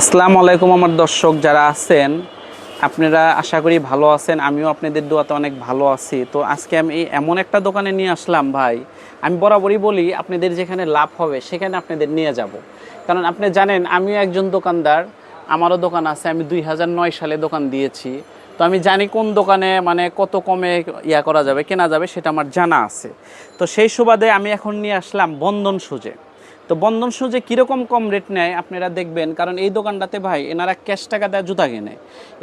আসসালামু আলাইকুম আমার দর্শক যারা আছেন, আপনারা আশা করি ভালো আছেন, আমিও আপনাদের দোয়াতে অনেক ভালো আছি। তো আজকে আমি এমন একটা দোকানে নিয়ে আসলাম ভাই, আমি বরাবরই বলি আপনাদের যেখানে লাভ হবে সেখানে আপনাদের নিয়ে যাব। কারণ আপনি জানেন, আমিও একজন দোকানদার, আমারও দোকান আছে, আমি দুই হাজার নয় সালে দোকান দিয়েছি। তো আমি জানি কোন দোকানে মানে কত কমে ইয়া করা যাবে, কেনা যাবে, সেটা আমার জানা আছে। তো সেই সুবাদে আমি এখন নিয়ে আসলাম বন্ধন সুজে। তো বন্ধন সুজে কীরকম কম রেট নেয় আপনারা দেখবেন? কারণ এই দোকানটাতে ভাই এনারা ক্যাশ টাকা দেয় জুতা কেনে।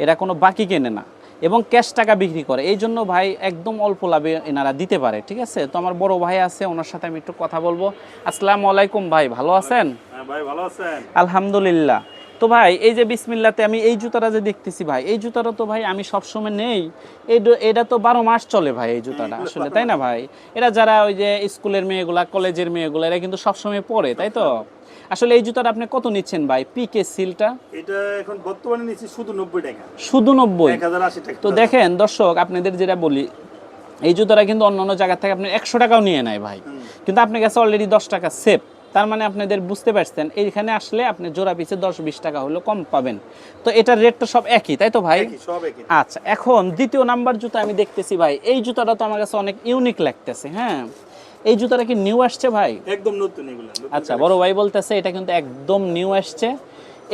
এরা কোনো বাকি কেনে না। এবং ক্যাশ টাকা বিক্রি করে। এই জন্য ভাই একদম অল্প লাভে এনারা দিতে পারে ঠিক আছে? তো আমার বড় ভাই আছে ওনার সাথে আমি একটু কথা বলব। আসসালামু আলাইকুম ভাই ভালো আছেন? হ্যাঁ ভাই ভালো আছেন? আলহামদুলিল্লাহ। তো ভাই এই যে বিসমিল্লাতে আমি এই জুতাটা যে দেখতেছি ভাই এই জুতাটা তো ভাই আমি সবসময় নেই। এই এটা তো বারো মাস চলে ভাই এই জুতাটা আসলে তাই না ভাই? এরা যারা ওই যে স্কুলের মেয়েগুলা কলেজের মেয়েগুলা এরা কিন্তু সবসময় পরে তাই তো? আসলে এই জুতাটা আপনি কত নিচ্ছেন ভাই? পিকে সিলটা? এটা এখন বর্তমানে নিচ্ছি শুধু নব্বই টাকা। শুধু নব্বই? তো দেখেন দর্শক আপনাদের যেটা বলি এই জুতাটা কিন্তু অন্য অন্য জায়গা থেকে আপনি একশো টাকাও নিয়ে নেয় ভাই। কিন্তু আপনার কাছে অলরেডি দশ টাকা সেভ তার মানে আপনাদের বুঝতে পারছেন এইখানে আসলে আপনি জোড়া পিছে দশ বিশ টাকা হলেও কম পাবেন। তো এটার রেট তো সব একই তাই তো ভাই? আচ্ছা এখন দ্বিতীয় নাম্বার জুতা আমি দেখতেছি ভাই এই জুতাটা তো আমার কাছে অনেক ইউনিক লাগতেছে হ্যাঁ? এই জুতাটা কি নিউ আসছে ভাই? একদম নতুন এগুলো আচ্ছা বড় ভাই বলতেছে এটা কিন্তু একদম নিউ আসছে।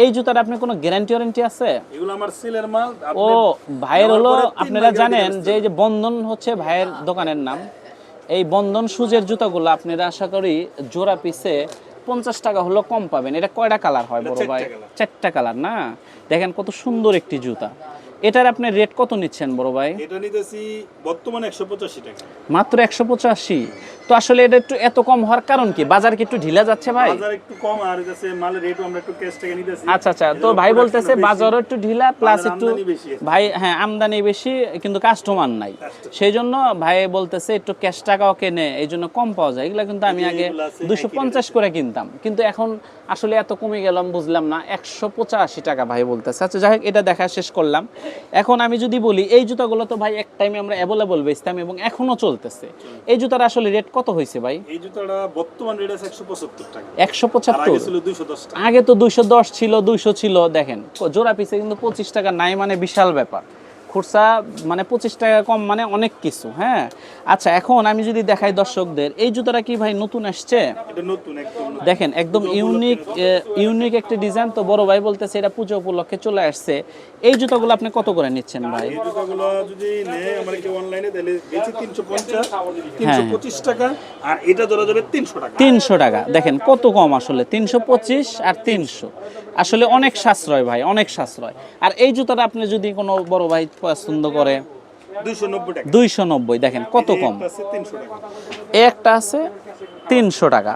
এই জুতাটা আপনি কোনো গ্যারান্টি ওয়ারেন্টি আছে? এগুলো আমার সেলের মাল ও ভাইয়ের হলো আপনারা জানেন যে এই যে বন্ধন হচ্ছে ভাইয়ের দোকানের নাম। এই বন্ধন সুজের জুতাগুলো আপনারা আশা করি জোড়া পিসে পঞ্চাশ টাকা হলো কম পাবেন। এটা কয়টা কালার হয় বড় ভাই? চারটা কালার না? দেখেন কত সুন্দর একটি জুতা। এটার আপনি রেট কত নিচ্ছেন বড় ভাই? এটা নিতেছি বর্তমানে একশো পঁচাশি টাকা। মাত্র একশো পঁচাশি। তো আসলে এটা একটু এত কম হওয়ার কারণ কি? বাজার কি একটু ঢিলা যাচ্ছে ভাই? বাজার একটু কম আর যাচ্ছে মালের রেটও আমরা একটু ক্যাশ টাকা নিতেছি। আচ্ছা আচ্ছা। তো ভাই বলতেছে বাজারও একটু ঢিলা প্লাস একটু। ভাই হ্যাঁ আমদানি বেশি কিন্তু কাস্টমার নাই। সেই জন্য ভাই বলতেছে একটু ক্যাশ টাকাও কেনে এই জন্য কম পাওয়া যায়। এগুলো কিন্তু আমি আগে এগুলো আছে দুশো পঞ্চাশ করে কিনতাম। কিন্তু এখন আসলে এত কমে গেলাম বুঝলাম না। একশো পঁচাশি টাকা ভাই বলতেছে। আচ্ছা যাই হোক এটা দেখা শেষ করলাম। এখন আমি যদি বলি এই জুতাগুলো তো ভাই এক টাইমে আমরা অ্যাভেলেবল বেচতাম এবং এখনও চলতেছে। এই জুতার আসলে রেট কত হয়েছে ভাই? এই জুতাটা বর্তমান রেট আছে একশো পঁচাত্তর টাকা। একশো আর পঁচাত্তর আগে ছিল দুইশো দশ টাকা। আগে তো দুইশো দশ ছিল দুইশো ছিল দেখেন জোড়া পিছে কিন্তু পঁচিশ টাকা নাই মানে বিশাল ব্যাপার। খুরসা মানে পঁচিশ টাকা কম মানে অনেক কিছু হ্যাঁ? আচ্ছা এখন আমি যদি দেখাই দর্শকদের এই জুতোটা কি ভাই নতুন আসছে? নতুন দেখেন একদম ইউনিক ইউনিক একটা ডিজাইন তো বড় ভাই বলতেছে এটা পুজো উপলক্ষে চলে আসছে। এই জুতোগুলো আপনি কত করে নিচ্ছেন ভাই? জুতাগুলো যদি নেয় আমার কেউ অনলাইনে তাহলে বেশি তিনশো পঞ্চাশ হ্যাঁ। টাকা আর এটা ধরা যাবে তিনশো টাকা। তিনশো টাকা। দেখেন কত কম আসলে? তিনশো পঁচিশ আর তিনশো। আসলে অনেক সাশ্রয় ভাই অনেক সাশ্রয়। আর এই জুতাটা আপনি যদি কোনো বড় ভাই পছন্দ করে দুইশো নব্বই দুইশো নব্বই দেখেন কত কম। একটা আছে তিনশো টাকা। এই একটা আছে তিনশো টাকা।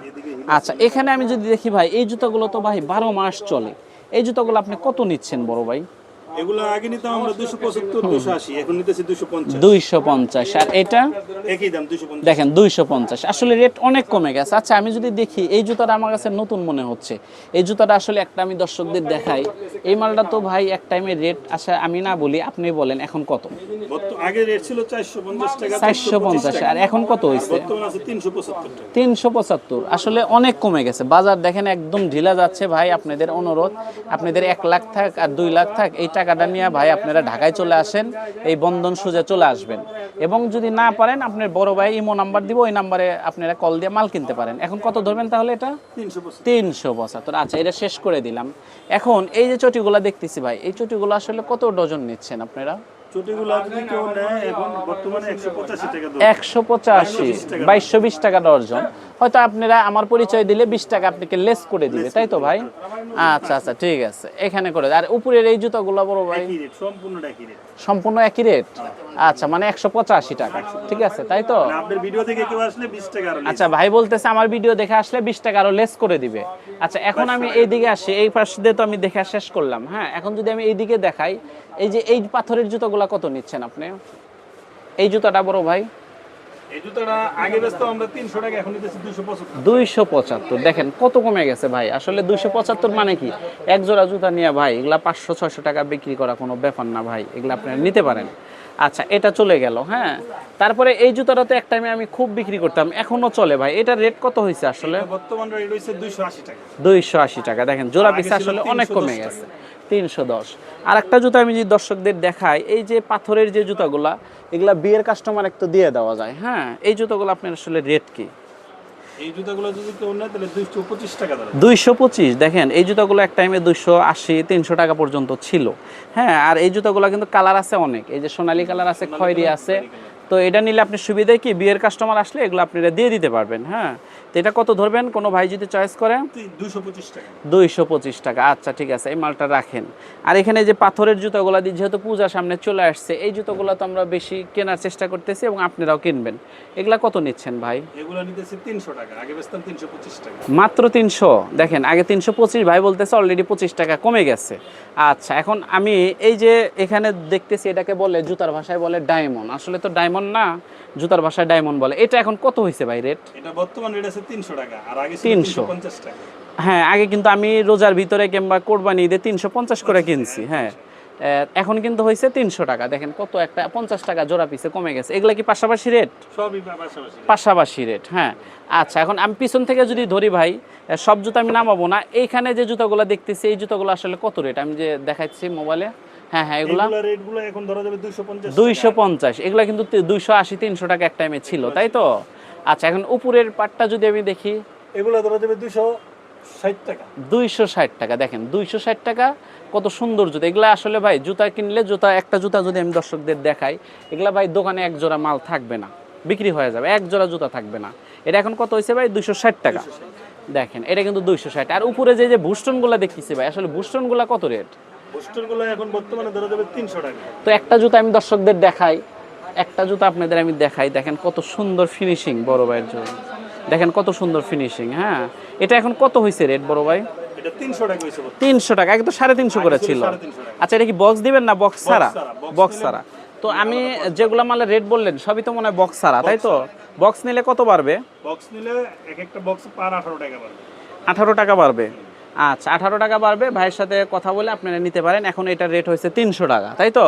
আচ্ছা এখানে আমি যদি দেখি ভাই এই জুতাগুলো তো ভাই বারো মাস চলে। এই জুতাগুলো আপনি কত নিচ্ছেন বড় ভাই? এগুলো আগে নিতাম আমরা দুশো পঁচাত্তর দুশো আশি এখন নিতেছি দুশো পঞ্চাশ। দুইশো পঞ্চাশ আর এটা? একই দাম দুশো পঞ্চাশ। দেখেন দুইশো পঞ্চাশ। আসলে রেট অনেক কমে গেছে। আচ্ছা আমি যদি দেখি এই জুতাটা আমার কাছে নতুন মনে হচ্ছে। এই জুতাটা আসলে একটা আমি দর্শকদের দেখাই। এই মালটা তো ভাই এক টাইমে রেট আসা আমি না বলি আপনি বলেন এখন কত? আগে রেট ছিল চারশো পঞ্চাশ টাকা চারশো পঞ্চাশ আর এখন কত হয়েছে? বর্তমানে আছে তিনশো পঁচাত্তর টাকা। তিনশো পঁচাত্তর। আসলে অনেক কমে গেছে। বাজার দেখেন একদম ঢিলা যাচ্ছে ভাই আপনাদের অনুরোধ। আপনাদের এক লাখ থাক আর দুই লাখ থাক এই টাকাটা নিয়ে ভাই আপনারা ঢাকায় চলে আসেন এই বন্ধন সুজে চলে আসবেন। এবং যদি না পারেন আপনার বড় ভাই ইমো নাম্বার দিব ওই নাম্বারে আপনারা কল দিয়ে মাল কিনতে পারেন। এখন কত ধরবেন তাহলে এটা? তিনশো পঁচাত্তর আচ্ছা এটা শেষ করে দিলাম। এখন এই যে চটিগুলো দেখতেছি ভাই এই চটিগুলো আসলে কত ডজন নিচ্ছেন আপনারা? একশো পঁচাশি বাইশশো বিশ টাকা ডর্জন হয়তো আপনারা আমার পরিচয় দিলে বিশ টাকা আপনাকে লেস করে দিবে তাই তো ভাই? আচ্ছা আচ্ছা ঠিক আছে এখানে করে আর উপরের এই জুতোগুলো বড় ভাই? সম্পূর্ণ একই রেট আচ্ছা মানে একশো পঁচাশি টাকা ঠিক আছে তাই তো? মানে আচ্ছা ভাই বলতেছে আমার ভিডিও দেখে আসলে বিশ টাকা আরও লেস করে দিবে। আচ্ছা এখন আমি এই দিকে আসি এই পাশ দিয়ে তো আমি দেখে শেষ করলাম হ্যাঁ? এখন যদি আমি এই দিকে দেখাই এই যে এই পাথরের জুতোগুলো কত নিচ্ছেন আপনি? এই জুতোটা বড় ভাই? দুইশো পঁচাত্তর। দেখেন কত কমে গেছে ভাই? আসলে দুইশো পঁচাত্তর মানে কি? এক জোড়া জুতা নিয়ে ভাই এগুলা পাঁচশো ছয়শো টাকা বিক্রি করা কোনো ব্যাপার না ভাই এগুলো আপনারা নিতে পারেন। আচ্ছা এটা চলে গেল হ্যাঁ? তারপরে এই জুতাটা তো এক টাইমে আমি খুব বিক্রি করতাম এখনও চলে ভাই। এটার রেট কত হয়েছে আসলে? বর্তমান রেট হয়েছে দুইশো আশি টাকা। দুইশো আশি টাকা। দেখেন জোড়া পিস আসলে অনেক কমে গেছে। তিনশো দশ। আর একটা জুতা আমি যদি দর্শকদের দেখাই এই যে পাথরের যে জুতাগুলা এগুলা বিয়ের কাস্টমার একটু দিয়ে দেওয়া যায় হ্যাঁ? এই জুতাগুলো আপনার আসলে রেট কি? এই জুতাগুলো যদি কেউ নেয় তাহলে দুইশো পঁচিশ টাকা দুইশো পঁচিশ দেখেন এই জুতাগুলো এক টাইমে দুইশো আশি তিনশো টাকা পর্যন্ত ছিল। হ্যাঁ আর এই জুতাগুলো কিন্তু কালার আছে অনেক। এই যে সোনালী কালার আছে খয়েরি আছে। তো এটা নিলে আপনি সুবিধা কি বিয়ের কাস্টমার আসলে এগুলো আপনারা দিয়ে দিতে পারবেন হ্যাঁ? তো এটা কত ধরবেন? কোনো ভাই যদি চয়েস করে? দুইশো পঁচিশ টাকা। দুইশো পঁচিশ টাকা আচ্ছা ঠিক আছে এই মালটা রাখেন। আর এখানে যে পাথরের জুতোগুলো দিয়ে যেহেতু পূজা সামনে চলে আসছে এই জুতোগুলো তো আমরা বেশি কেনার চেষ্টা করতেছি এবং আপনারাও কিনবেন। এগুলা কত নিচ্ছেন ভাই? এগুলো নিতেছি তিনশো টাকা আগে বেচতাম তিনশো পঁচিশ টাকা। মাত্র তিনশো? দেখেন আগে তিনশো পঁচিশ ভাই বলতেছে অলরেডি পঁচিশ টাকা কমে গেছে। আচ্ছা এখন আমি এই যে এখানে দেখতেছি এটাকে বলে জুতার ভাষায় বলে ডায়মন্ড আসলে তো ডায়মন্ড না? জুতার ভাষায় ডায়মন্ড বলে। এটা এখন কত হয়েছে ভাই রেট এটা বর্তমান রেট আছে তিনশো টাকা আর আগে 300 তিনশো। পঞ্চাশ টাকা। হ্যাঁ আগে কিন্তু আমি রোজার ভিতরে কিংবা কোরবানি ঈদে তিনশো পঞ্চাশ করে কিনছি হ্যাঁ এখন কিন্তু হয়েছে তিনশো টাকা। দেখেন কত একটা পঞ্চাশ টাকা জোড়া পিসে কমে গেছে। এগুলা কি পাশাপাশি রেট সবই পাশাপাশি পাশাপাশি রেট হ্যাঁ। আচ্ছা এখন আমি পিছন থেকে যদি ধরি ভাই সব জুতো আমি নামাবো না। এইখানে যে জুতোগুলো দেখতেছি এই জুতোগুলো আসলে কত রেট আমি যে দেখাচ্ছি মোবাইলে। হ্যাঁ হ্যাঁ এগুলা এগুলা রেটগুলো এখন ধরা যাবে দুইশো পঞ্চাশ দুইশো পঞ্চাশ এগুলা কিন্তু দুইশো আশি তিনশো টাকা এক টাইমে ছিল তাই তো? আচ্ছা এখন উপরের পাটটা যদি আমি দেখি। এগুলো ধরা যাবে দুইশো ষাট টাকা। দুইশো ষাট টাকা দেখেন দুইশো ষাট টাকা কত সুন্দর জুতা। এগুলা আসলে ভাই জুতা কিনলে জুতা একটা জুতা যদি আমি দর্শকদের দেখাই এগুলা ভাই দোকানে এক জোড়া মাল থাকবে না বিক্রি হয়ে যাবে এক জোড়া জুতা থাকবে না। এটা এখন কত হয়েছে ভাই? দুইশো ষাট টাকা। দেখেন এটা কিন্তু দুইশো ষাট। আর উপরে যে যে বুস্টনগুলো দেখতেছি ভাই আসলে বুস্টনগুলো কত রেট? পোস্টার এখন বর্তমানে ধরা যাবে তিনশো টাকা। তো একটা জুতা আমি দর্শকদের দেখাই একটা জুতা আপনাদের আমি দেখাই। দেখেন কত সুন্দর ফিনিশিং বড় ভাইয়ের জন্য। দেখেন কত সুন্দর ফিনিশিং হ্যাঁ? এটা এখন কত হয়েছে রেট বড় ভাই? তিনশো টাকা আগে তো সাড়ে তিনশো করে ছিল। আচ্ছা এটা কি বক্স দিবেন না বক্স ছাড়া? বক্স ছাড়া। তো আমি যেগুলো মালের রেট বললেন সবই তো মনে হয় বক্স ছাড়া তাই তো? বক্স নিলে কত বাড়বে? বক্স নিলে এক একটা বক্স পার আঠারো টাকা পাবে আঠারো টাকা বাড়বে। আচ্ছা আঠারো টাকা বাড়বে ভাইয়ের সাথে কথা বলে আপনারা নিতে পারেন। এখন এটার রেট হয়েছে তিনশো টাকা তাই তো?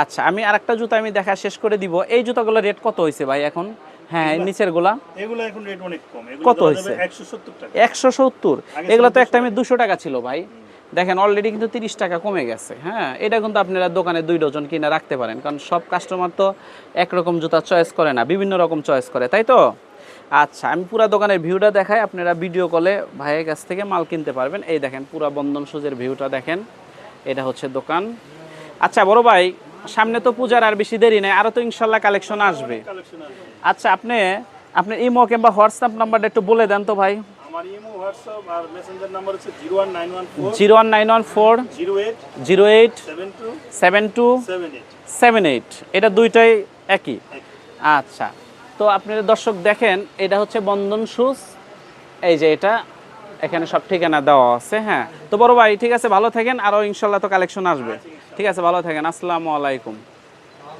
আচ্ছা আমি আরেকটা জুতা আমি দেখা শেষ করে দিব। এই জুতাগুলোর রেট কত হয়েছে ভাই এখন? হ্যাঁ নিচেরগুলা? এগুলো এখন রেট অনেক কম। কত হয়েছে? একশো সত্তর এগুলো তো একটা আমি দুশো টাকা ছিল ভাই। দেখেন অলরেডি কিন্তু তিরিশ টাকা কমে গেছে হ্যাঁ? এটা কিন্তু আপনারা দোকানে দুই ডজন কিনে রাখতে পারেন কারণ সব কাস্টমার তো একরকম জুতা চয়েস করে না বিভিন্ন রকম চয়েস করে তাই তো? আচ্ছা আমি পুরা দোকানের ভিউটা দেখাই আপনারা ভিডিও কলে ভাইয়ের কাছ থেকে মাল কিনতে পারবেন। এই দেখেন পুরা বন্ধন সুজের ভিউটা দেখেন এটা হচ্ছে দোকান। আচ্ছা বড় ভাই সামনে তো পূজার আর বেশি দেরি নেই আরও তো ইনশাল্লাহ কালেকশন আসবে। আচ্ছা আপনি আপনার ইমো কিংবা হোয়াটসঅ্যাপ নাম্বারটা একটু বলে দেন তো ভাই। আমার ইমো হোয়াটসঅ্যাপ আর মেসেঞ্জার নাম্বার হচ্ছে zero one nine one four zero one nine one four zero eight seven two seven two seven eight seven eight এটা দুইটাই একই। আচ্ছা। তো আপনারা দর্শক দেখেন, এটা হচ্ছে বন্ধন শুজ এই যে এটা, এখানে সব ঠিকানা দেওয়া আছে হ্যাঁ। তো বড় ভাই, ঠিক আছে, ভালো থাকেন। আরও ইনশাল্লাহ তো কালেকশন আসবে। ঠিক আছে, ভালো থাকেন। আসসালামু আলাইকুম।